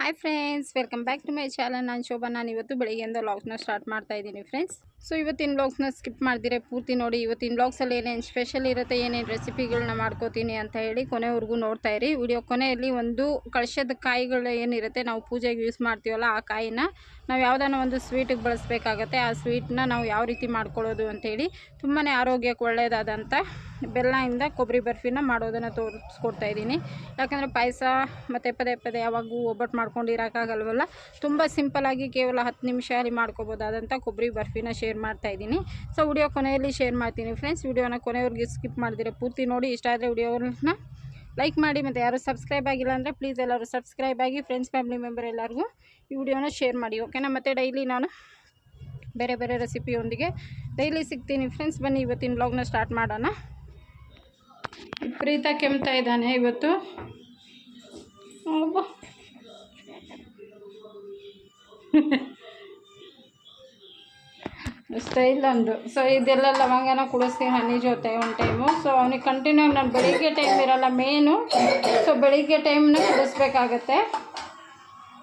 Hi friends welcome back to my channel ನಾನು ಶೋಭಾ, ನಾನು ಇವತ್ತು ಬೆಳಿಗ್ಗೆಯಿಂದ ವ್ಲಾಗ್ಸ್ನ ಸ್ಟಾರ್ಟ್ ಮಾಡ್ತಾ ಇದ್ದೀನಿ ಫ್ರೆಂಡ್ಸ್ ಸೊ ಇವತ್ತಿನ ವ್ಲಾಗ್ಸ್ನ ಸ್ಕಿಪ್ ಮಾಡಿದರೆ ಪೂರ್ತಿ ನೋಡಿ. ಇವತ್ತಿನ ವ್ಲಾಗ್ಸಲ್ಲಿ ಏನೇನು ಸ್ಪೆಷಲ್ ಇರುತ್ತೆ, ಏನೇನು ರೆಸಿಪಿಗಳನ್ನ ಮಾಡ್ಕೋತೀನಿ ಅಂತ ಹೇಳಿ ಕೊನೆವರೆಗೂ ನೋಡ್ತಾ ಇರಿ. ವಿಡಿಯೋ ಕೊನೆಯಲ್ಲಿ ಒಂದು ಕಳಶದ ಕಾಯಿಗಳು ಏನಿರುತ್ತೆ, ನಾವು ಪೂಜೆಗೆ ಯೂಸ್ ಮಾಡ್ತೀವಲ್ಲ, ಆ ಕಾಯಿನ ನಾವು ಯಾವುದಾನ ಒಂದು ಸ್ವೀಟಿಗೆ ಬಳಸಬೇಕಾಗತ್ತೆ, ಆ ಸ್ವೀಟನ್ನ ನಾವು ಯಾವ ರೀತಿ ಮಾಡ್ಕೊಳ್ಳೋದು ಅಂತೇಳಿ ತುಂಬಾ ಆರೋಗ್ಯಕ್ಕೆ ಒಳ್ಳೆಯದಾದಂಥ ಬೆಲ್ಲದಿಂದ ಕೊಬ್ಬರಿ ಬರ್ಫಿನ ಮಾಡೋದನ್ನು ತೋರಿಸ್ಕೊಡ್ತಾ ಇದ್ದೀನಿ. ಯಾಕಂದರೆ ಪಾಯಸ ಮತ್ತು ಪದೇ ಪದೇ ಯಾವಾಗೂ ಒಬ್ಬಟ್ಟು ಮಾಡ್ಕೊಂಡು ಇರೋಕ್ಕಾಗಲ್ವಲ್ಲ? ತುಂಬ ಸಿಂಪಲಾಗಿ ಕೇವಲ ಹತ್ತು ನಿಮಿಷದಲ್ಲಿ ಮಾಡ್ಕೋಬೋದಾದಂಥ ಕೊಬ್ಬರಿ ಬರ್ಫಿನ ಶೇರ್ ಮಾಡ್ತಾ ಇದ್ದೀನಿ. ಸೊ ವಿಡಿಯೋ ಕೊನೆಯಲ್ಲಿ ಶೇರ್ ಮಾಡ್ತೀನಿ ಫ್ರೆಂಡ್ಸ್ ವಿಡಿಯೋನ ಕೊನೆಯವ್ರಿಗೆ ಸ್ಕಿಪ್ ಮಾಡಿದರೆ ಪೂರ್ತಿ ನೋಡಿ. ಇಷ್ಟ ಆದರೆ ವಿಡಿಯೋನ ಲೈಕ್ ಮಾಡಿ ಮತ್ತು ಯಾರು ಸಬ್ಸ್ಕ್ರೈಬ್ ಆಗಿಲ್ಲ ಅಂದರೆ ಪ್ಲೀಸ್ ಎಲ್ಲರೂ ಸಬ್ಸ್ಕ್ರೈಬ್ ಆಗಿ ಫ್ರೆಂಡ್ಸ್ ಫ್ಯಾಮಿಲಿ ಮೆಂಬರ್ ಎಲ್ಲರಿಗೂ ಈ ವಿಡಿಯೋನ ಶೇರ್ ಮಾಡಿ. ಓಕೆನಾ ಮತ್ತು ಡೈಲಿ ನಾನು ಬೇರೆ ಬೇರೆ ರೆಸಿಪಿಯೊಂದಿಗೆ ಡೈಲಿ ಸಿಗ್ತೀನಿ ಫ್ರೆಂಡ್ಸ್ ಬನ್ನಿ, ಇವತ್ತಿನ ಬ್ಲಾಗ್ನ ಸ್ಟಾರ್ಟ್ ಮಾಡೋಣ. ವಿಪರೀತ ಕೆಮ್ತಾ ಇದ್ದಾನೆ ಇವತ್ತು. ಸ್ಟೈಲ್ ಅಂದು ಸೊ ಇದೆಲ್ಲ ಲವಂಗನ ಕುಡಿಸ್ತೀನಿ ಹನಿ ಜೊತೆ ಒಂದು ಟೈಮು ಸೊ ಅವನಿಗೆ ಕಂಟಿನ್ಯೂ ನಾನು ಬೆಳಿಗ್ಗೆ ಟೈಮ್ ಇರಲ್ಲ ಮೇನು ಸೊ ಬೆಳಿಗ್ಗೆ ಟೈಮ್ನ ಕುಡಿಸ್ಬೇಕಾಗತ್ತೆ.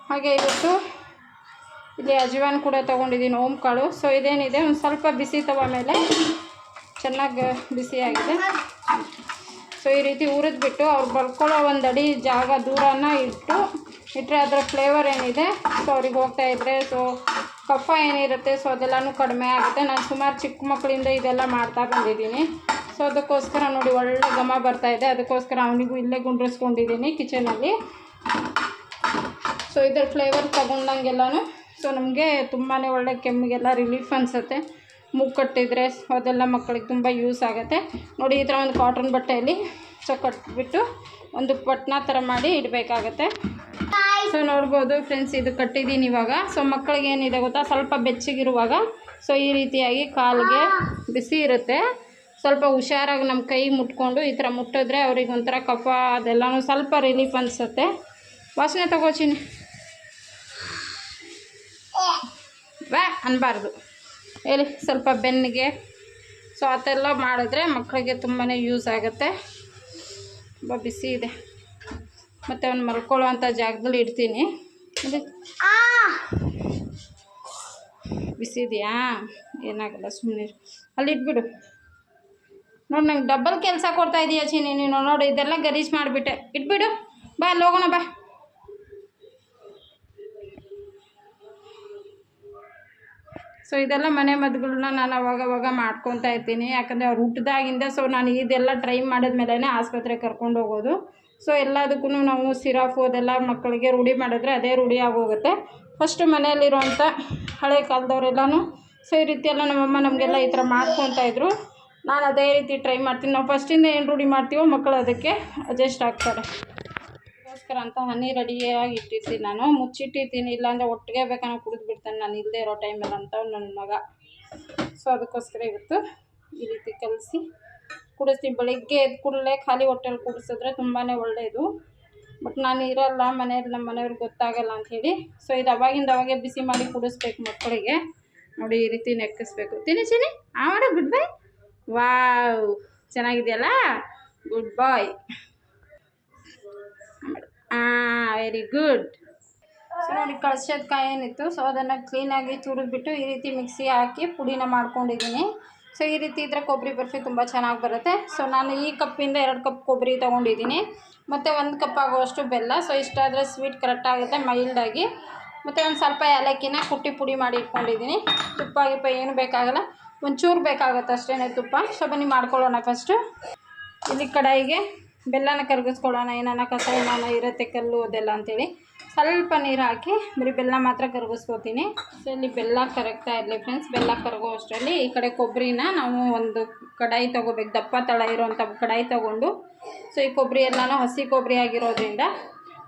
ಹಾಗೆ ಇವತ್ತು ಇಲ್ಲಿ ಅಜ್ವಾನ್ ಕೂಡ ತೊಗೊಂಡಿದ್ದೀನಿ ಓಮ್ ಕಾಳು. ಸೊ ಇದೇನಿದೆ? ಒಂದು ಸ್ವಲ್ಪ ಬಿಸಿ ತವ ಮೇಲೆ. ಚೆನ್ನಾಗಿ ಬಿಸಿಯಾಗಿದೆ. ಸೊ, ಈ ರೀತಿ ಹುರಿದ್ಬಿಟ್ಟು ಅವ್ರು ಬರ್ಕೊಳ್ಳೋ ಒಂದು ಅಡಿ ಜಾಗ ದೂರನ ಇಟ್ಟು ಇಟ್ಟರೆ ಅದರ ಫ್ಲೇವರ್ ಏನಿದೆ, ಸೊ, ಅವ್ರಿಗೆ ಹೋಗ್ತಾ ಇದ್ದರೆ ಸೊ, ಕಫ ಏನಿರುತ್ತೆ, ಸೊ, ಅದೆಲ್ಲನೂ ಕಡಿಮೆ ಆಗುತ್ತೆ. ನಾನು ಸುಮಾರು ಚಿಕ್ಕ ಮಕ್ಕಳಿಂದ ಇದೆಲ್ಲ ಮಾಡ್ತಾ ಬಂದಿದ್ದೀನಿ. ಸೊ, ಅದಕ್ಕೋಸ್ಕರ ನೋಡಿ ಒಳ್ಳೆ ಘಮ ಬರ್ತಾ ಇದೆ. ಅದಕ್ಕೋಸ್ಕರ ಅವನಿಗೂ ಇಲ್ಲೇ ಗುಂಡ್ರಿಸ್ಕೊಂಡಿದ್ದೀನಿ ಕಿಚನಲ್ಲಿ. ಸೊ, ಇದರ ಫ್ಲೇವರ್ ತಗೊಂಡಂಗೆಲ್ಲನೂ, ಸೊ, ನಮಗೆ ತುಂಬಾ ಒಳ್ಳೆ ಕೆಮ್ಮಿಗೆಲ್ಲ ರಿಲೀಫ್ ಅನಿಸುತ್ತೆ. ಮೂಗು ಕಟ್ಟಿದ್ರೆ ಅದೆಲ್ಲ ಮಕ್ಕಳಿಗೆ ತುಂಬ ಯೂಸ್ ಆಗುತ್ತೆ. ನೋಡಿ ಈ ಥರ ಒಂದು ಕಾಟನ್ ಬಟ್ಟೆಯಲ್ಲಿ ಸೊ ಕಟ್ಬಿಟ್ಟು ಒಂದು ಪಟ್ನ ಥರ ಮಾಡಿ ಇಡಬೇಕಾಗತ್ತೆ. ಸೊ ನೋಡ್ಬೋದು ಫ್ರೆಂಡ್ಸ್ ಇದು ಕಟ್ಟಿದ್ದೀನಿ ಇವಾಗ. ಸೊ ಮಕ್ಕಳಿಗೆ ಏನಿದೆ ಗೊತ್ತಾ? ಸ್ವಲ್ಪ ಬೆಚ್ಚಗಿರುವಾಗ ಸೊ ಈ ರೀತಿಯಾಗಿ ಕಾಲಿಗೆ ಬಿಸಿ ಇರುತ್ತೆ. ಸ್ವಲ್ಪ ಹುಷಾರಾಗಿ ನಮ್ಮ ಕೈ ಮುಟ್ಕೊಂಡು ಈ ಥರ ಮುಟ್ಟಿದ್ರೆ ಅವ್ರಿಗೆ ಒಂಥರ ಕಫ ಅದೆಲ್ಲನೂ ಸ್ವಲ್ಪ ರಿಲೀಫ್ ಅನಿಸುತ್ತೆ. ವಾಸನೆ ತಗೋತೀನಿ ವ್ಯಾ ಅನ್ಬಾರ್ದು. ಹೇಳಿ ಸ್ವಲ್ಪ ಬೆನ್ನಿಗೆ. ಸೊ ಅದೆಲ್ಲ ಮಾಡಿದ್ರೆ ಮಕ್ಕಳಿಗೆ ತುಂಬಾ ಯೂಸ್ ಆಗುತ್ತೆ. ತುಂಬ ಬಿಸಿ ಇದೆ. ಮತ್ತು ಅವ್ನು ಮಲ್ಕೊಳ್ಳೋವಂಥ ಜಾಗದಲ್ಲಿ ಇಡ್ತೀನಿ. ಬಿಸಿ ಇದೆಯಾ? ಏನಾಗಲ್ಲ ಸುಮ್ಮನೆ ಅಲ್ಲಿ ಇಟ್ಬಿಡು. ನೋಡಿ ನಂಗೆ ಡಬ್ಬಲ್ ಕೆಲಸ ಕೊಡ್ತಾ ಇದೀಯ ಚೀನಿ ನೀನು ನೋಡು ಇದೆಲ್ಲ ಗಲೀಜು ಮಾಡಿಬಿಟ್ಟೆ. ಇಟ್ಬಿಡು. ಬಾ ಅಲ್ಲಿ ಹೋಗೋಣ ಬಾ. ಸೊ ಇದೆಲ್ಲ ಮನೆ ಮದ್ದುಗಳನ್ನ ನಾನು ಅವಾಗ ಅವಾಗ ಮಾಡ್ಕೊತಾ ಇರ್ತೀನಿ. ಯಾಕಂದರೆ ಅವ್ರು ಹುಟ್ಟಿದಾಗಿಂದ ಸೊ ನಾನು ಇದೆಲ್ಲ ಟ್ರೈ ಮಾಡಿದ್ಮೇಲೆ ಆಸ್ಪತ್ರೆಗೆ ಕರ್ಕೊಂಡು ಹೋಗೋದು. ಸೊ ಎಲ್ಲದಕ್ಕೂ ನಾವು ಸಿರಾಫು, ಅದೆಲ್ಲ ಮಕ್ಕಳಿಗೆ ರೂಢಿ ಮಾಡಿದ್ರೆ ಅದೇ ರೂಢಿ ಆಗೋಗುತ್ತೆ. ಫಸ್ಟ್ ಮನೆಯಲ್ಲಿರುವಂಥ ಹಳೆ ಕಾಲದವರೆಲ್ಲನೂ ಸೊ ಈ ರೀತಿ ಎಲ್ಲ ನಮ್ಮಮ್ಮ ನಮಗೆಲ್ಲ ಈ ಥರ ಮಾಡ್ಕೊತಾ ಇದ್ರು. ನಾನು ಅದೇ ರೀತಿ ಟ್ರೈ ಮಾಡ್ತೀನಿ. ನಾವು ಫಸ್ಟಿಂದ ಏನು ರೂಢಿ ಮಾಡ್ತೀವೋ ಮಕ್ಕಳು ಅದಕ್ಕೆ ಅಡ್ಜಸ್ಟ್ ಆಗ್ತಾರೆ. ಅದಕ್ಕೋಸ್ಕರ ಅಂತ ಹನಿ ರೆಡಿಯಾಗಿ ಇಟ್ಟಿರ್ತೀನಿ ನಾನು. ಮುಚ್ಚಿಟ್ಟಿರ್ತೀನಿ, ಇಲ್ಲಾಂದರೆ ಒಟ್ಟಿಗೆ ಬೇಕನ್ನೋ ಕುಡಿದು ಬಿಡ್ತಾನೆ. ನಾನು ಇಲ್ಲದೆ ಇರೋ ಟೈಮಲ್ಲಿ ಅಂತ ನನ್ನ ಮಗ. ಸೊ ಅದಕ್ಕೋಸ್ಕರ ಇವತ್ತು ಈ ರೀತಿ ಕಲಸಿ ಕುಡಿಸ್ತೀನಿ. ಬೆಳಿಗ್ಗೆ ಎದ್ದು ಕೂಡಲೇ ಖಾಲಿ ಹೊಟ್ಟೆಲಿ ಕುಡಿಸಿದ್ರೆ ತುಂಬಾ ಒಳ್ಳೆಯದು ಬಟ್ ನಾನು ಇರಲ್ಲ, ಮನೆಯಲ್ಲಿ ನಮ್ಮ ಮನೆಯವ್ರಿಗೆ ಗೊತ್ತಾಗಲ್ಲ ಅಂಥೇಳಿ ಸೊ ಇದು ಅವಾಗಿಂದ ಅವಾಗೆ ಬಿಸಿ ಮಾಡಿ ಕುಡಿಸ್ಬೇಕು ಮಕ್ಕಳಿಗೆ. ನೋಡಿ, ಈ ರೀತಿ ನೆಕ್ಕಿಸ್ಬೇಕು. ತಿನ್ನಿ ಚಿನಿ ಆ ಮಾಡು good boy wow ಚೆನ್ನಾಗಿದೆಯಲ್ಲ? Good boy very good so ನೋಡಿ ಕಳ್ಸದ ಕಾಯಿ ಏನಿತ್ತು? ಸೊ ಅದನ್ನು ಕ್ಲೀನಾಗಿ ತುರಿದ್ಬಿಟ್ಟು ಈ ರೀತಿ ಮಿಕ್ಸಿ ಹಾಕಿ ಪುಡಿನ ಮಾಡ್ಕೊಂಡಿದ್ದೀನಿ. ಸೊ ಈ ರೀತಿ ಇದ್ದರೆ ಕೊಬ್ಬರಿ ಬರ್ಫಿ ತುಂಬ ಚೆನ್ನಾಗಿ ಬರುತ್ತೆ. ಸೊ ನಾನು ಈ ಕಪ್ಪಿಂದ ಎರಡು ಕಪ್ ಕೊಬ್ಬರಿ ತೊಗೊಂಡಿದ್ದೀನಿ. ಮತ್ತು ಒಂದು ಕಪ್ ಆಗುವಷ್ಟು ಬೆಲ್ಲ. ಸೊ ಇಷ್ಟಾದರೆ ಸ್ವೀಟ್ ಕರೆಕ್ಟ್ ಆಗುತ್ತೆ ಮೈಲ್ಡಾಗಿ ಮತ್ತು ಒಂದು ಸ್ವಲ್ಪ ಏಲಕ್ಕಿನ ಕುಟ್ಟಿ ಪುಡಿ ಮಾಡಿ ಇಟ್ಕೊಂಡಿದ್ದೀನಿ. ತುಪ್ಪ, ಗಿಪ್ಪ ಏನು ಬೇಕಾಗಲ್ಲ. ಒಂಚೂರು ಬೇಕಾಗುತ್ತೆ ಅಷ್ಟೇ ತುಪ್ಪ. ಸೊ ಬನ್ನಿ ಮಾಡ್ಕೊಳ್ಳೋಣ ಫಸ್ಟು ಇಲ್ಲಿ ಕಡಾಯಿಗೆ ಬೆಲ್ಲನ ಕರಗಿಸ್ಕೊಳ್ಳೋಣ ಏನಾನ ಕಸ ಏನಾನ ಇರುತ್ತೆ ಕಲ್ಲು ಅದೆಲ್ಲ ಅಂತೇಳಿ ಸ್ವಲ್ಪ ನೀರು ಹಾಕಿ ಬರೀ ಬೆಲ್ಲ ಮಾತ್ರ ಕರಗಿಸ್ಕೋತೀನಿ. ಸೊ ಇಲ್ಲಿ ಬೆಲ್ಲ ಕರಗ್ತಾ ಇರಲಿ ಫ್ರೆಂಡ್ಸ್ ಬೆಲ್ಲ ಕರಗೋ ಅಷ್ಟರಲ್ಲಿ ಈ ಕಡೆ ಕೊಬ್ಬರಿನ ನಾವು ಒಂದು ಕಡಾಯಿ ತೊಗೋಬೇಕು. ದಪ್ಪ ತಳ ಇರೋವಂಥ ಕಡಾಯಿ ತೊಗೊಂಡು. ಸೊ ಈ ಕೊಬ್ಬರಿ ಎಲ್ಲನೂ ಹಸಿ ಕೊಬ್ಬರಿ ಆಗಿರೋದ್ರಿಂದ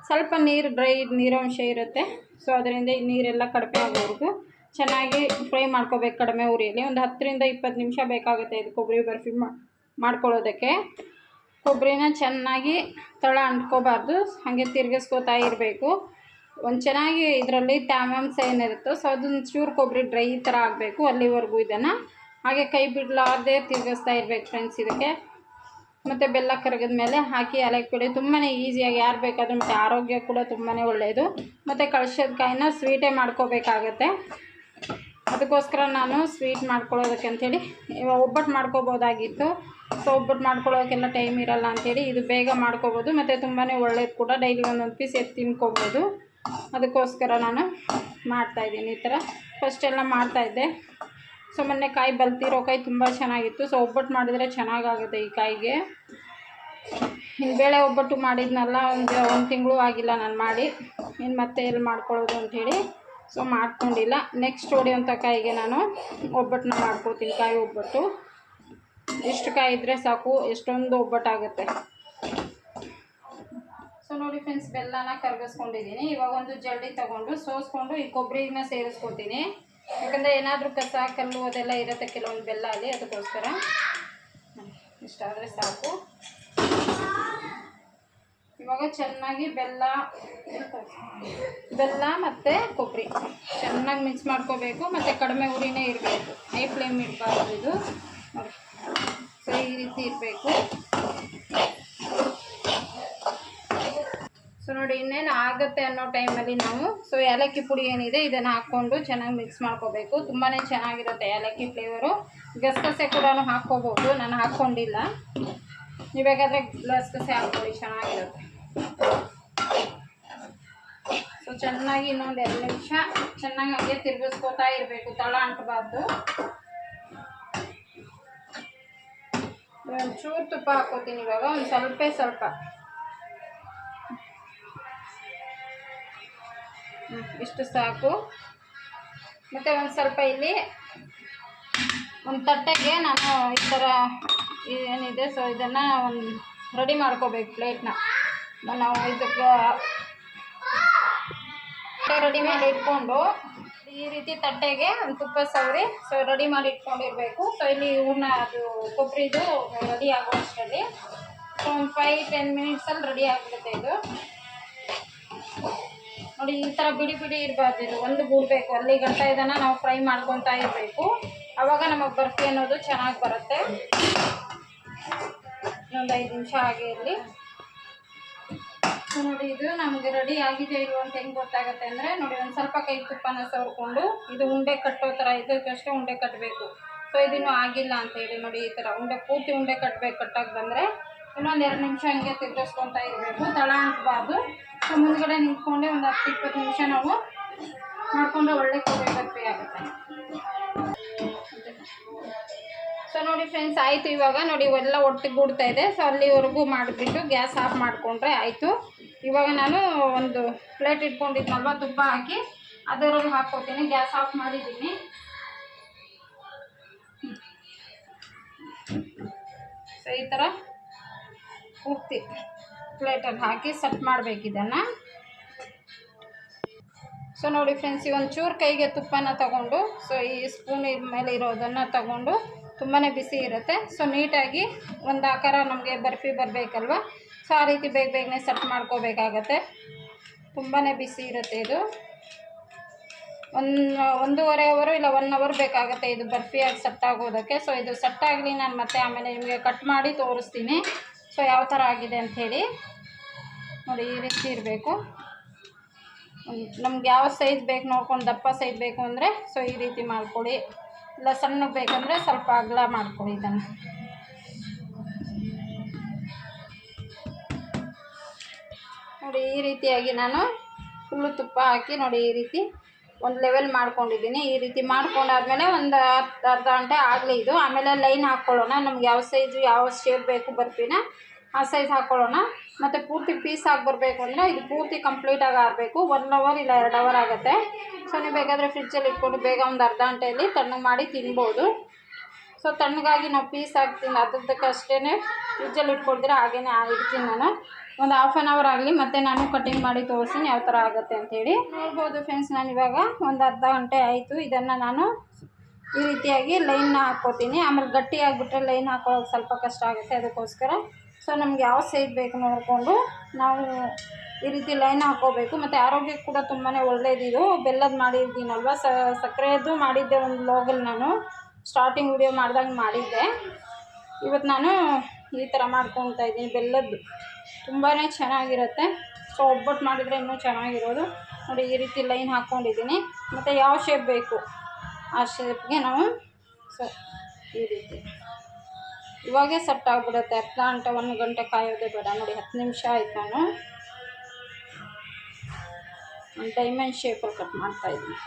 ಸ್ವಲ್ಪ ನೀರು ಡ್ರೈ ನೀರಾಂಶ ಇರುತ್ತೆ. ಸೊ ಅದರಿಂದ ಈ ನೀರೆಲ್ಲ ಕಡಿಮೆ ಆಗೋವರೆಗೂ ಚೆನ್ನಾಗಿ ಫ್ರೈ ಮಾಡ್ಕೋಬೇಕು ಕಡಿಮೆ ಉರಿಯಲ್ಲಿ. ಒಂದು ಹತ್ತರಿಂದ ಇಪ್ಪತ್ತು ನಿಮಿಷ ಬೇಕಾಗುತ್ತೆ ಇದು ಕೊಬ್ಬರಿ ಬರ್ಫಿ ಮಾಡ್ಕೊಳ್ಳೋದಕ್ಕೆ ಕೊಬ್ಬರಿನ ಚೆನ್ನಾಗಿ ತಳ ಅಂಟ್ಕೋಬಾರ್ದು, ಹಾಗೆ ತಿರ್ಗಿಸ್ಕೋತಾ ಇರಬೇಕು. ಒಂದು ಚೆನ್ನಾಗಿ ಇದರಲ್ಲಿ ತ್ಯಾಮಾಂಸ ಏನಿರುತ್ತೋ, ಸೊ ಅದೊಂದು ಚೂರು ಕೊಬ್ಬರಿ ಡ್ರೈ ಥರ ಆಗಬೇಕು ಅಲ್ಲಿವರೆಗೂ ಇದನ್ನು. ಹಾಗೆ ಕೈ ಬಿಡಲಾರ್ದೆ ತಿರ್ಗಿಸ್ತಾ ಇರಬೇಕು ಫ್ರೆಂಡ್ಸ್ ಇದಕ್ಕೆ. ಮತ್ತು ಬೆಲ್ಲ ಕರಗಿದ ಮೇಲೆ ಹಾಕಿ ಏಲಕ್ಕಿ ಪುಡಿ ತುಂಬಾ ಈಸಿಯಾಗಿ ಯಾರು ಬೇಕಾದ್ರೆ ಮತ್ತು ಆರೋಗ್ಯ ಕೂಡ ತುಂಬಾ ಒಳ್ಳೆಯದು ಮತ್ತು ಕಳ್ಸದ ಕಾಯಿನ ಸ್ವೀಟೇ ಮಾಡ್ಕೋಬೇಕಾಗತ್ತೆ. ಅದಕ್ಕೋಸ್ಕರ ನಾನು ಸ್ವೀಟ್ ಮಾಡ್ಕೊಳ್ಳೋದಕ್ಕೆ ಅಂಥೇಳಿ ಒಬ್ಬಟ್ಟು ಮಾಡ್ಕೋಬೋದಾಗಿತ್ತು. ಸೊ ಒಬ್ಬಟ್ಟು ಮಾಡ್ಕೊಳ್ಳೋಕ್ಕೆಲ್ಲ ಟೈಮ್ ಇರಲ್ಲ ಅಂಥೇಳಿ ಇದು ಬೇಗ ಮಾಡ್ಕೋಬೋದು. ಮತ್ತು ತುಂಬಾ ಒಳ್ಳೇದು ಕೂಡ ಡೈಲಿ ಒಂದೊಂದು ಪೀಸ್ ಎತ್ತು ತಿನ್ಕೋಬೋದು. ಅದಕ್ಕೋಸ್ಕರ ನಾನು ಮಾಡ್ತಾಯಿದ್ದೀನಿ ಈ ಥರ. ಫಸ್ಟ್ ಎಲ್ಲ ಮಾಡ್ತಾಯಿದ್ದೆ ಸೊ ಮೊನ್ನೆ ಕಾಯಿ ಬಲ್ತಿರೋ ಕಾಯಿ ತುಂಬ ಚೆನ್ನಾಗಿತ್ತು. ಸೊ ಒಬ್ಬಟ್ಟು ಮಾಡಿದರೆ ಚೆನ್ನಾಗಾಗುತ್ತೆ ಈ ಕಾಯಿಗೆ. ಇನ್ನು ಬೇಳೆ ಒಬ್ಬಟ್ಟು ಮಾಡಿದ್ನಲ್ಲ, ಒಂದು ಒಂದು ತಿಂಗಳು ಆಗಿಲ್ಲ ನಾನು ಮಾಡಿ. ಇನ್ನು ಮತ್ತೆ ಎಲ್ಲಿ ಮಾಡ್ಕೊಳ್ಳೋದು ಅಂಥೇಳಿ. ಸೊ ಮಾಡ್ಕೊಂಡಿಲ್ಲ. ನೆಕ್ಸ್ಟ್ ಹೊಡಿಯೋಂಥ ಕಾಯಿಗೆ ನಾನು ಒಬ್ಬಟ್ಟನ್ನ ಮಾಡ್ಕೊತೀನಿ ಕಾಯಿ ಒಬ್ಬಟ್ಟು. ಎಷ್ಟು ಕಾಯಿ ಇದ್ದರೆ ಸಾಕು, ಎಷ್ಟೊಂದು ಒಬ್ಬಟ್ಟಾಗುತ್ತೆ ಸೊ ನೋಡಿ ಫ್ರೆಂಡ್ಸ್ ಬೆಲ್ಲನ ಕರಗಿಸ್ಕೊಂಡಿದ್ದೀನಿ. ಇವಾಗ ಒಂದು ಜಲ್ಡಿ ತಗೊಂಡು ಸೋಸ್ಕೊಂಡು ಈ ಕೊಬ್ಬರಿನ ಸೇರಿಸ್ಕೊತೀನಿ ಯಾಕಂದರೆ ಏನಾದರೂ ಕಸ, ಕಲ್ಲು ಅದೆಲ್ಲ ಇರುತ್ತೆ ಕೆಲವೊಂದು ಬೆಲ್ಲ ಅಲ್ಲಿ, ಅದಕ್ಕೋಸ್ಕರ. ಇಷ್ಟಾದರೆ ಸಾಕು. ಇವಾಗ ಚೆನ್ನಾಗಿ ಬೆಲ್ಲ ಬೆಲ್ಲ ಮತ್ತು ಕೊಬ್ಬರಿ. ಚೆನ್ನಾಗಿ ಮಿಕ್ಸ್ ಮಾಡ್ಕೋಬೇಕು. ಮತ್ತು ಕಡಿಮೆ ಉರಿನೇ ಇರಬೇಕು. ಹೈ ಫ್ಲೇಮ್ ಇರಬಾರ್ದು ಇದು. ಸೊ ಈ ರೀತಿ ಇರಬೇಕು. ಸೊ ನೋಡಿ, ಇನ್ನೇನು ಆಗುತ್ತೆ ಅನ್ನೋ ಟೈಮಲ್ಲಿ ನಾವು ಸೊ ಏಲಕ್ಕಿ ಪುಡಿ ಏನಿದೆ, ಇದನ್ನು ಹಾಕ್ಕೊಂಡು ಚೆನ್ನಾಗಿ ಮಿಕ್ಸ್ ಮಾಡ್ಕೋಬೇಕು. ತುಂಬಾ ಚೆನ್ನಾಗಿರುತ್ತೆ ಏಲಕ್ಕಿ ಫ್ಲೇವರು ಗಸಗಸೆ ಕೂಡ ಹಾಕ್ಕೋಬೋದು. ನಾನು ಹಾಕ್ಕೊಂಡಿಲ್ಲ. ನೀವು ಬೇಕಾದರೆ ಗಸಗಸೆ ಹಾಕ್ಕೊಳ್ಳಿ, ಚೆನ್ನಾಗಿರುತ್ತೆ. ಸೊ ಚೆನ್ನಾಗಿ ಇನ್ನೊಂದು ಎರಡು ನಿಮಿಷ. ಚೆನ್ನಾಗಿ ಹಂಗೆ ತಿರುಗಿಸ್ಕೋತಾ ಇರಬೇಕು, ತಳ ಅಂಟಬಾರ್ದು. ಒಂಚೂರು ತುಪ್ಪ ಹಾಕೋತೀನಿ ಇವಾಗ, ಒಂದು ಸ್ವಲ್ಪ ಸ್ವಲ್ಪ. ಇಷ್ಟು ಸಾಕು. ಮತ್ತು ಒಂದು ಸ್ವಲ್ಪ ಇಲ್ಲಿ ಒಂದು ತಟ್ಟೆಗೆ ನಾನು ಈ ಥರ ಏನಿದೆ ಸೊ ಇದನ್ನು ಒಂದು ರೆಡಿ ಮಾಡ್ಕೋಬೇಕು ಪ್ಲೇಟ್ನ ನಾವು ಇದಕ್ಕೆ ರೆಡಿ ಮಾಡಿ ಇಟ್ಕೊಂಡು ಈ ರೀತಿ ತಟ್ಟೆಗೆ ತುಪ್ಪ ಸವರಿ. ಸೊ ರೆಡಿ ಮಾಡಿ ಇಟ್ಕೊಂಡಿರಬೇಕು. ಸೊ ಇಲ್ಲಿ ಹೂರ್ಣ, ಅದು ಕೊಬ್ಬರಿದು ರೆಡಿ ಆಗುವಷ್ಟರಲ್ಲಿ. ಸೊ ಒಂದು ಫೈವ್ ಟೆನ್ ಮಿನಿಟ್ಸಲ್ಲಿ ರೆಡಿ ಆಗಿಬಿಡುತ್ತೆ ಇದು. ನೋಡಿ, ಈ ಥರ ಬಿಡಿ ಬಿಡಿ ಇರಬಾರ್ದು ಇದು. ಒಂದು ಗೂಡಬೇಕು ಅಲ್ಲಿ ಗಂಟ ಇದನ್ನು ನಾವು ಫ್ರೈ ಮಾಡ್ಕೊತಾ ಇರಬೇಕು. ಆವಾಗ ನಮಗೆ ಬರ್ಫಿ ಅನ್ನೋದು ಚೆನ್ನಾಗಿ ಬರುತ್ತೆ. ಇನ್ನೊಂದು ಐದು ನಿಮಿಷ ಹಾಗೆ ಇರಲಿ. ನೋಡಿ, ಇದು ನಮಗೆ ರೆಡಿ ಆಗಿದೆ ಇಲ್ವ ಅಂತ ಹೆಂಗೆ ಗೊತ್ತಾಗುತ್ತೆ ಅಂದ್ರೆ ನೋಡಿ, ಒಂದು ಸ್ವಲ್ಪ ಕೈ ತುಪ್ಪನ ಸವರ್ಕೊಂಡು ಇದು ಉಂಡೆ ಕಟ್ಟೋ ತರ ಇದಕ್ಕಷ್ಟೇ ಉಂಡೆ ಕಟ್ಟಬೇಕು ಸೊ ಇದಿನ್ನೂ ಆಗಿಲ್ಲ ಅಂತ ಹೇಳಿ ನೋಡಿ, ಈ ತರ ಉಂಡೆ, ಪೂರ್ತಿ ಉಂಡೆ ಕಟ್ಟಬೇಕು ಕಟ್ಟಕ್ಕೆ ಬಂದ್ರೆ. ಇನ್ನೊಂದು ಎರಡು ನಿಮಿಷ ಹಂಗೆ ತಿರ್ಗಿಸ್ಕೊತಾ ಇರಬೇಕು. ತಳ ಅಂಟಬಾರ್ದು. ಸೊ ಮುಂದ್ಗಡೆ ನಿಂತ್ಕೊಂಡೆ ಒಂದು ಹತ್ತು ಇಪ್ಪತ್ತು ನಿಮಿಷ ನಾವು ಮಾಡಿಕೊಂಡ್ರೆ ಒಳ್ಳೆ ಬರ್ಫಿ ಆಗುತ್ತೆ ಸೊ ನೋಡಿ ಫ್ರೆಂಡ್ಸ್ ಆಯಿತು ಇವಾಗ. ನೋಡಿ, ಇವೆಲ್ಲ ಒಟ್ಟಿಗೆ ಇದೆ. ಸೊ ಅಲ್ಲಿವರೆಗೂ ಮಾಡಿಬಿಟ್ಟು ಗ್ಯಾಸ್ ಆಫ್ ಮಾಡಿಕೊಂಡ್ರೆ ಆಯಿತು. ಇವಾಗ ನಾನು ಒಂದು ಪ್ಲೇಟ್ ಇಟ್ಕೊಂಡಿದ್ನಲ್ವ, ತುಪ್ಪ ಹಾಕಿ. ಅದರೊಳಗೆ ಹಾಕ್ಕೋತೀನಿ. ಗ್ಯಾಸ್ ಆಫ್ ಮಾಡಿದ್ದೀನಿ. ಸೊ ಈ ಥರ ಪೂರ್ತಿ ಪ್ಲೇಟಲ್ಲಿ ಹಾಕಿ ಸೆಟ್ ಮಾಡಬೇಕು ಇದನ್ನು. ಸೊ ನೋಡಿ ಫ್ರೆಂಡ್ಸ್ ಈ ಒಂದು ಚೂರು ಕೈಗೆ ತುಪ್ಪನ ತಗೊಂಡು ಸೊ ಈ ಸ್ಪೂನ್ ಮೇಲೆ ಇರೋದನ್ನು ತಗೊಂಡು ತುಂಬಾ ಬಿಸಿ ಇರುತ್ತೆ. ಸೊ ನೀಟಾಗಿ ಒಂದು ಆಕಾರ ನಮಗೆ ಬರ್ಫಿ ಬರಬೇಕಲ್ವ? ಸೊ ಆ ರೀತಿ ಬೇಗ ಬೇಗನೆ ಸೆಟ್ ಮಾಡ್ಕೋಬೇಕಾಗತ್ತೆ. ತುಂಬಾ ಬಿಸಿ ಇರುತ್ತೆ ಇದು. ಒಂದು, ಒಂದೂವರೆ ಅವರು ಇಲ್ಲ ಒನ್ ಅವರ್ ಬೇಕಾಗುತ್ತೆ ಇದು ಬರ್ಫಿಯಾಗಿ ಸೆಟ್ ಆಗೋದಕ್ಕೆ. ಸೊ ಇದು ಸೆಟ್ ಆಗಲಿ ನಾನು ಮತ್ತೆ ಆಮೇಲೆ ನಿಮಗೆ ಕಟ್ ಮಾಡಿ ತೋರಿಸ್ತೀನಿ. ಸೊ ಯಾವ ಥರ ಆಗಿದೆ ಅಂಥೇಳಿ ನೋಡಿ, ಈ ರೀತಿ ಇರಬೇಕು. ನಮ್ಗೆ ಯಾವ ಸೈಜ್ ಬೇಕು ನೋಡ್ಕೊಂಡು ದಪ್ಪ ಸೈಜ್ ಬೇಕು ಅಂದರೆ ಸೊ ಈ ರೀತಿ ಮಾಡ್ಕೊಡಿ ಇಲ್ಲ, ಸಣ್ಣಗೆ ಬೇಕಂದರೆ ಸ್ವಲ್ಪ ಅಗಲ ಮಾಡ್ಕೊಳ್ಳಿ ಇದನ್ನು. ನೋಡಿ, ಈ ರೀತಿಯಾಗಿ ನಾನು ಫುಲ್ಲು ತುಪ್ಪ ಹಾಕಿ ನೋಡಿ, ಈ ರೀತಿ ಒಂದು ಲೆವೆಲ್ ಮಾಡ್ಕೊಂಡಿದ್ದೀನಿ. ಈ ರೀತಿ ಮಾಡ್ಕೊಂಡಾದ್ಮೇಲೆ ಒಂದು ಹತ್ತು ಅರ್ಧ ಗಂಟೆ ಆಗಲಿ ಇದು. ಆಮೇಲೆ ಲೈನ್ ಹಾಕ್ಕೊಳ್ಳೋಣ ನಮ್ಗೆ ಯಾವ ಸೈಜು ಯಾವ ಶೇಪ್ ಬೇಕು ಬರ್ಫಿನ ಆ ಸೈಜ್ ಹಾಕ್ಕೊಳ್ಳೋಣ ಮತ್ತು ಪೂರ್ತಿ ಪೀಸ್ ಆಗಿ ಬರಬೇಕು ಅಂದರೆ ಇದು ಪೂರ್ತಿ ಕಂಪ್ಲೀಟಾಗಿ ಆಗಬೇಕು ಒನ್ ಅವರ್ ಇಲ್ಲ ಎರಡು ಅವರ್ ಆಗುತ್ತೆ. ಸೊ ನೀವು ಬೇಕಾದರೆ ಫ್ರಿಜ್ಜಲ್ಲಿ ಇಟ್ಕೊಂಡು ಬೇಗ ಒಂದು ಅರ್ಧ ಗಂಟೆಯಲ್ಲಿ ತಣ್ಣಗೆ ಮಾಡಿ ತಿನ್ಬೋದು. ಸೊ ತಣ್ಣಗಾಗಿ ನಾವು ಪೀಸ್ ಹಾಕ್ತೀನಿ ಅದಕ್ಕಷ್ಟೇ ಫ್ರಿಜ್ಜಲ್ಲಿ ಇಟ್ಕೊಳ್ತೀರ ಹಾಗೇ ಇಡ್ತೀನಿ ನಾನು ಒಂದು ಹಾಫ್ ಆನ್ ಅವರ್ ಆಗಲಿ, ಮತ್ತೆ ನಾನು ಕಟಿಂಗ್ ಮಾಡಿ ತೋರಿಸ್ತೀನಿ ಯಾವ ಥರ ಆಗುತ್ತೆ ಅಂತೇಳಿ ನೋಡ್ಬೋದು ಫ್ರೆಂಡ್ಸ್ ನಾನು ಇವಾಗ ಒಂದು ಅರ್ಧ ಗಂಟೆ ಆಯಿತು. ಇದನ್ನು ನಾನು ಈ ರೀತಿಯಾಗಿ ಲೈನ್ನ ಹಾಕ್ಕೋತೀನಿ. ಆಮೇಲೆ ಗಟ್ಟಿ ಆಗಿಬಿಟ್ರೆ ಲೈನ್ ಹಾಕೊಳ್ಳೋದು ಸ್ವಲ್ಪ ಕಷ್ಟ ಆಗುತ್ತೆ. ಅದಕ್ಕೋಸ್ಕರ ಸೊ ನಮ್ಗೆ ಯಾವ ಸೈಡ್ ಬೇಕು ನೋಡಿಕೊಂಡು ನಾವು ಈ ರೀತಿ ಲೈನ್ ಹಾಕೋಬೇಕು ಮತ್ತು ಆರೋಗ್ಯಕ್ಕೆ ಕೂಡ ತುಂಬಾ ಒಳ್ಳೆಯದಿದು ಬೆಲ್ಲದ ಮಾಡಿದ್ದೀನಲ್ವ ಸಕ್ಕರೆದು ಮಾಡಿದ್ದೆ ಒಂದು ಲೋಗಲ್ ನಾನು. ಸ್ಟಾರ್ಟಿಂಗ್ ವಿಡಿಯೋ ಮಾಡಿದಾಗ ಮಾಡಿದ್ದೆ. ಇವತ್ತು ನಾನು ಈ ಥರ ಮಾಡ್ಕೊತಾ ಇದ್ದೀನಿ. ಬೆಲ್ಲದ್ದು ತುಂಬಾ ಚೆನ್ನಾಗಿರುತ್ತೆ. ಸೊ ಒಬ್ಬಟ್ಟು ಮಾಡಿದರೆ ಇನ್ನೂ ಚೆನ್ನಾಗಿರೋದು. ನೋಡಿ, ಈ ರೀತಿ ಲೈನ್ ಹಾಕ್ಕೊಂಡಿದ್ದೀನಿ. ಮತ್ತು ಯಾವ ಶೇಪ್ ಬೇಕು? ಆ ಶೇಪ್ಗೆ ನಾವು ಸೊ ಈ ರೀತಿ. ಇವಾಗೇ ಸೆಟ್ ಆಗಿಬಿಡುತ್ತೆ. ಅರ್ಧ ಗಂಟೆ, ಒಂದು ಗಂಟೆ ಕಾಯೋದೇ ಬೇಡ. ನೋಡಿ, ಹತ್ತು ನಿಮಿಷ ಆಯ್ತು ನಾನು. ಒಂದು ಡೈಮಂಡ್ ಶೇಪಲ್ಲಿ ಕಟ್ ಮಾಡ್ತಾ ಇದ್ದೀನಿ.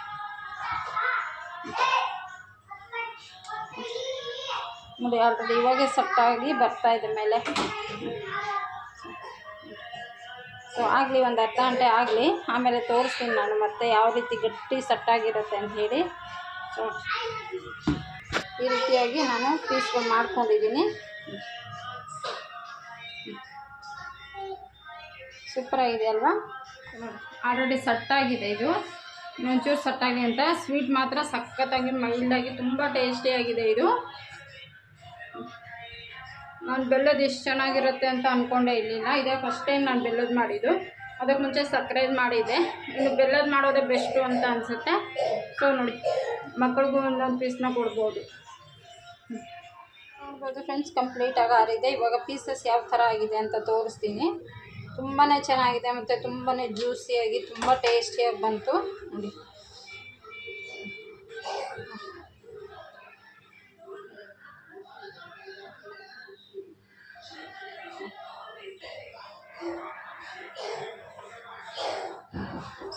ನೋಡಿ ಆಲ್ರೆಡಿ ಇವಾಗೇ ಸೆಟ್ಟಾಗಿ ಬರ್ತಾ ಇದೆ ಮೇಲೆ. ಸೊ ಆಗಲಿ, ಒಂದು ಅರ್ಧ ಗಂಟೆ ಆಗಲಿ. ಆಮೇಲೆ ತೋರಿಸ್ತೀನಿ ನಾನು ಮತ್ತೆ ಯಾವ ರೀತಿ ಗಟ್ಟಿ ಸೆಟ್ಟಾಗಿರುತ್ತೆ ಅಂತ ಹೇಳಿ. ಸೊ ಈ ರೀತಿಯಾಗಿ ನಾನು ಪೀಸ್ಗಳು ಮಾಡ್ಕೊಂಡಿದ್ದೀನಿ. ಸೂಪರಾಗಿದೆ ಅಲ್ವಾ? ಆಲ್ರೆಡಿ ಸಟ್ಟಾಗಿದೆ ಇದು. ಇನ್ನೊಂಚೂರು ಸಟ್ಟಾಗಿ ಅಂತ. ಸ್ವೀಟ್ ಮಾತ್ರ ಸಖತ್ತಾಗಿ, ಮೈಲ್ಡಾಗಿ ತುಂಬ ಟೇಸ್ಟಿಯಾಗಿದೆ ಇದು. ನಾನು ಬೆಲ್ಲದ ಎಷ್ಟು ಚೆನ್ನಾಗಿರುತ್ತೆ ಅಂತ ಅಂದ್ಕೊಂಡೇ ಇರಲಿಲ್ಲ ಇದೇ ಫಸ್ಟ್ ಟೈಮ್ ನಾನು ಬೆಲ್ಲದ ಮಾಡಿದ್ದು. ಅದಕ್ಕೆ ಮುಂಚೆ ಸಕ್ಕರೆದು ಮಾಡಿದ್ದೆ. ಇನ್ನು ಬೆಲ್ಲದ ಮಾಡೋದೇ ಬೆಸ್ಟು ಅಂತ ಅನಿಸುತ್ತೆ. ಸೊ ನೋಡಿ ಮಕ್ಕಳಿಗೂ ಒಂದೊಂದು ಪೀಸ್ನ ಕೊಡ್ಬೋದು. ನೋಡ್ಬೋದು ಫ್ರೆಂಡ್ಸ್ ಕಂಪ್ಲೀಟಾಗಿ ಆರಿದೆ ಇವಾಗ ಪೀಸಸ್ ಯಾವ ಥರ ಆಗಿದೆ ಅಂತ ತೋರಿಸ್ತೀನಿ. ತುಂಬಾ ಚೆನ್ನಾಗಿದೆ ಮತ್ತು ತುಂಬಾ ಜ್ಯೂಸಿಯಾಗಿ ತುಂಬ ಟೇಸ್ಟಿಯಾಗಿ ಬಂತು. ನೋಡಿ.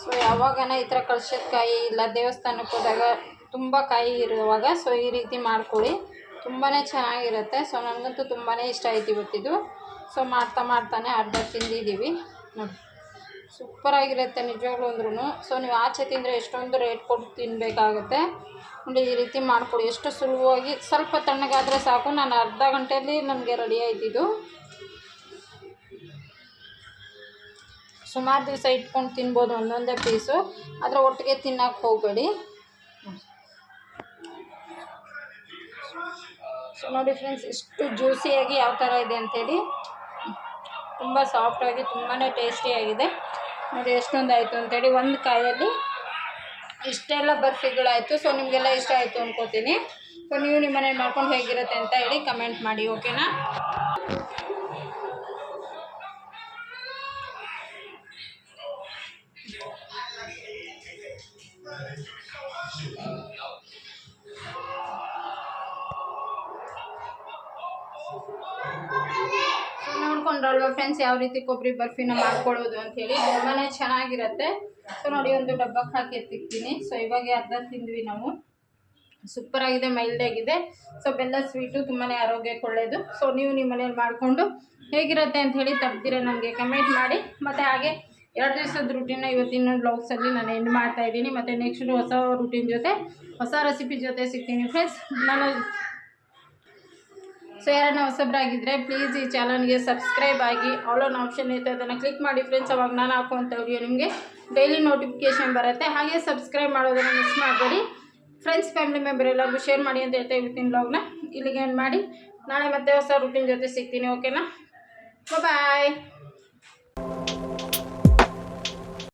ಸೊ ಯಾವಾಗನ ಈ ಥರ ಕಳ್ಸದ ಕಾಯಿ ಇಲ್ಲ ದೇವಸ್ಥಾನಕ್ಕೆ ಹೋದಾಗ ತುಂಬ ಕಾಯಿ ಇರುವಾಗ ಸೊ ಈ ರೀತಿ ಮಾಡ್ಕೊಳ್ಳಿ. ತುಂಬಾ ಚೆನ್ನಾಗಿರುತ್ತೆ. ಸೊ ನನಗಂತೂ ತುಂಬಾ ಇಷ್ಟ ಆಯ್ತು ಇವತ್ತಿದು ಸೊ ಮಾಡ್ತಾ ಮಾಡ್ತಾನೆ ಅರ್ಧ ತಿಂದಿದ್ದೀವಿ. ನೋಡಿ, ಸೂಪರಾಗಿರುತ್ತೆ ನಿಜವಾಗ್ಲೂ ಅಂದ್ರೂ ಸೊ ನೀವು ಆಚೆ ತಿಂದರೆ ಎಷ್ಟೊಂದು ರೇಟ್ ಕೊಟ್ಟು ತಿನ್ನಬೇಕಾಗುತ್ತೆ ನೋಡಿ, ಈ ರೀತಿ ಮಾಡಿಕೊಡಿ. ಎಷ್ಟು ಸುಲಭವಾಗಿ, ಸ್ವಲ್ಪ ತಣ್ಣಗಾದರೆ ಸಾಕು. ನಾನು ಅರ್ಧ ಗಂಟೆಯಲ್ಲಿ ನನಗೆ ರೆಡಿ ಆಯ್ತಿದ್ದು ಸುಮಾರು ದಿವಸ ಇಟ್ಕೊಂಡು ತಿನ್ಬೋದು ಒಂದೊಂದೇ ಪೀಸು ಆದರೆ ಒಟ್ಟಿಗೆ ತಿನ್ನೋಕೆ ಹೋಗಬೇಡಿ. ಸೊ ನೋಡಿ ಫ್ರೆಂಡ್ಸ್ ಇಷ್ಟು ಜ್ಯೂಸಿಯಾಗಿ ಯಾವ ಥರ ಇದೆ ಅಂಥೇಳಿ ತುಂಬ ಸಾಫ್ಟಾಗಿ ತುಂಬಾ ಟೇಸ್ಟಿಯಾಗಿದೆ ನೋಡಿ ಎಷ್ಟೊಂದು ಆಯಿತು ಅಂತೇಳಿ, ಒಂದು ಕಾಯಲ್ಲಿ ಇಷ್ಟೆಲ್ಲ ಬರ್ಫಿಗಳಾಯಿತು. ಸೊ ನಿಮಗೆಲ್ಲ ಇಷ್ಟ ಆಯಿತು ಅಂದ್ಕೋತೀನಿ ಸೊ ನೀವು ನಿಮ್ಮ ಮನೇಲಿ ಮಾಡ್ಕೊಂಡು ಹೇಗಿರುತ್ತೆ ಅಂತ ಹೇಳಿ ಕಮೆಂಟ್ ಮಾಡಿ ಓಕೆನಾ ನೋಡ್ಕೊಂಡ್ರಲ್ವ ಫ್ರೆಂಡ್ಸ್ ಯಾವ ರೀತಿ ಕೊಬ್ಬರಿ ಬರ್ಫಿನ ಮಾಡ್ಕೊಳ್ಳೋದು ಅಂಥೇಳಿ ತುಂಬಾ ಚೆನ್ನಾಗಿರುತ್ತೆ. ಸೊ ನೋಡಿ, ಒಂದು ಡಬ್ಬಕ್ಕೆ ಹಾಕಿ ಎತ್ತಿಕ್ತೀನಿ ಸೊ ಇವಾಗ ಅರ್ಧ ತಿಂದ್ವಿ ನಾವು. ಸೂಪರ್ ಆಗಿದೆ ಮೈಲ್ಡ್ ಆಗಿದೆ. ಸೊ ಬೆಲ್ಲ ಸ್ವೀಟು ತುಂಬಾ ಆರೋಗ್ಯಕ್ಕೆ ಒಳ್ಳೆಯದು ಸೊ ನೀವು ನಿಮ್ಮ ಮನೇಲಿ ಮಾಡಿಕೊಂಡು ಹೇಗಿರುತ್ತೆ ಹೇಳಿ ತಪ್ಪಿದ್ರೆ ನನಗೆ ಕಮೆಂಟ್ ಮಾಡಿ. ಮತ್ತು ಹಾಗೆ ಎರಡು ದಿವಸದ ರುಟೀನ ಇವತ್ತಿನ ಬ್ಲಾಗ್ಸಲ್ಲಿ ನಾನು ಎಂಡ್ ಮಾಡ್ತಾ ಇದ್ದೀನಿ. ಮತ್ತು ನೆಕ್ಸ್ಟ್ ಹೊಸ ರುಟೀನ್ ಜೊತೆ, ಹೊಸ ರೆಸಿಪಿ ಜೊತೆ ಸಿಗ್ತೀನಿ. ಫ್ರೆಂಡ್ಸ್ ನಾನು ಸೊ ಯಾರನ್ನ ಹೊಸಬ್ರಾಗಿದ್ದರೆ ಪ್ಲೀಸ್ ಈ ಚಾನಲ್ಗೆ ಸಬ್ಸ್ಕ್ರೈಬ್ ಆಗಿ ಆಲ್ ಆನ್ ಆಪ್ಷನ್ ಇರುತ್ತೆ, ಅದನ್ನು ಕ್ಲಿಕ್ ಮಾಡಿ ಫ್ರೆಂಡ್ಸ್ ಅವಾಗ ನಾನು ಹಾಕುವಂಥ ವಿಡಿಯೋ ನಿಮಗೆ ಡೈಲಿ ನೋಟಿಫಿಕೇಷನ್ ಬರುತ್ತೆ. ಹಾಗೆ ಸಬ್ಸ್ಕ್ರೈಬ್ ಮಾಡೋದನ್ನು ಮಿಸ್ ಮಾಡಬೇಡಿ. ಫ್ರೆಂಡ್ಸ್ ಫ್ಯಾಮಿಲಿ ಮೆಂಬರ್ ಎಲ್ಲರಿಗೂ ಶೇರ್ ಮಾಡಿ ಅಂತ ಹೇಳ್ತಾ ಇವತ್ತಿನ ಬ್ಲಾಗ್ನ ಇಲ್ಲಿಗೆ ಎಂಡ್ ಮಾಡಿ. ನಾಳೆ ಮತ್ತೆ ಹೊಸ ರುಟೀನ್ ಜೊತೆ ಸಿಗ್ತೀನಿ ಓಕೆನಾ ಬಾಯ್